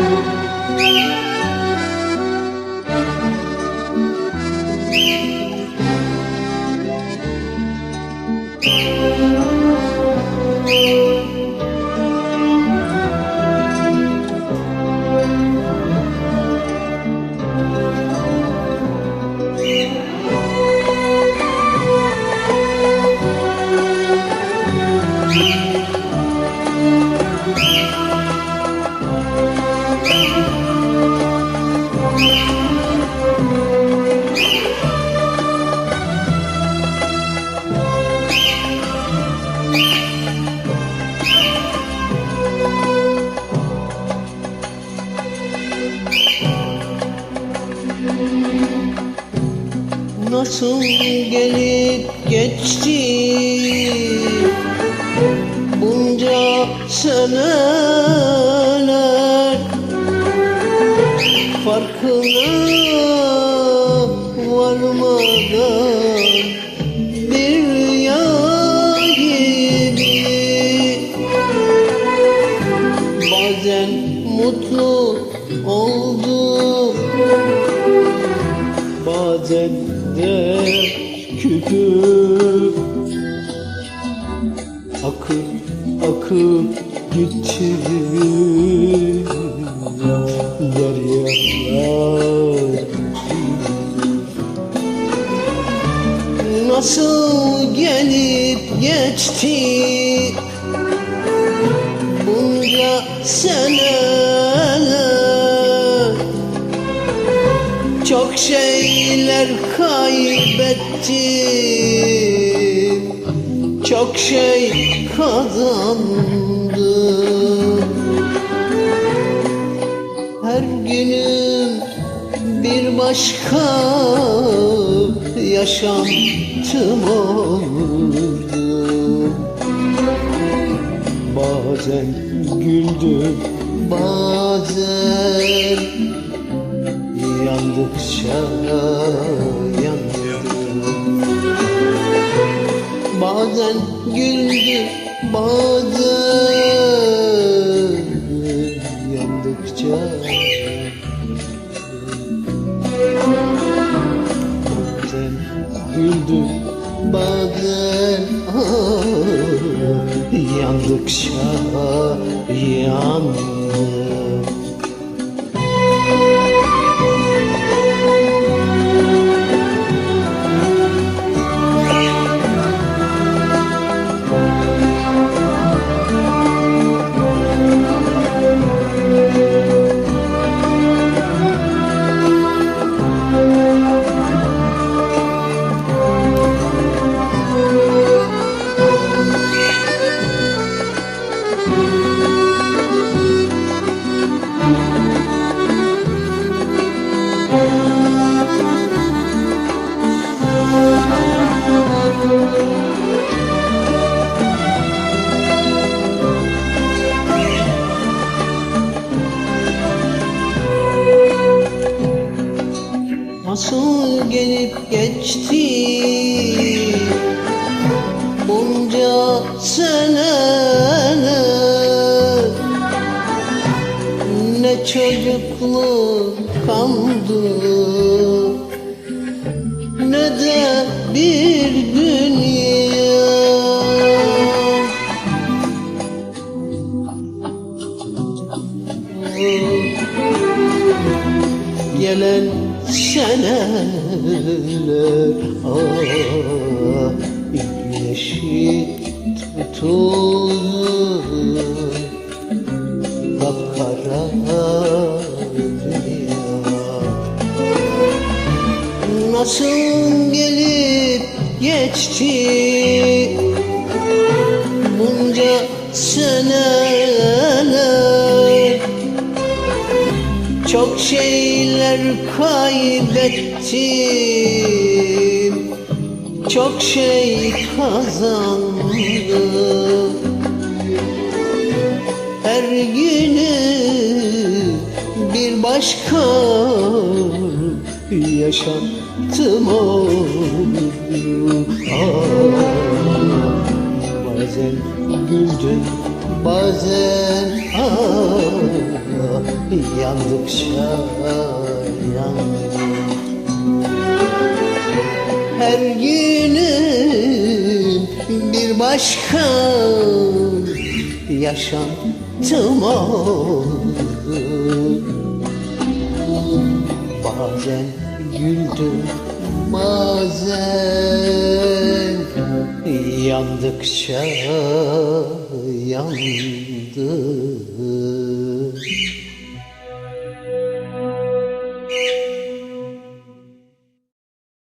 Música Nasıl gelip geçti? Bunca seneler Farkına varmadan Bir rüya gibi. Bazen mutlu oldum Bazen de küpüp Nasıl gelip geçti? Bunca seneler. Çok şeyler kaybettim Çok şey kazandım Her günüm bir başka yaşantım oldu Bazen güldüm bazen yandıkça yandım. Bazen güldüm bazen yandıkça Güldüm bazen. Ah, yandıkça yandım Nasıl gelip geçti? Bunca seneler Ne çocukluk kaldı ne de bir dünya. Gelen seneler ah güneşi tutuldu kapkara dünya. Nasıl gelip geçti çok şeyler kaybettim. Çok şey kazandım. Her günü bir başka yaşantım oldu ah, Bazen güldüm bazen ah, yandıkça yandım Her günüm bir başka yaşantım oldu Bazen güldüm bazen yandıkça yandım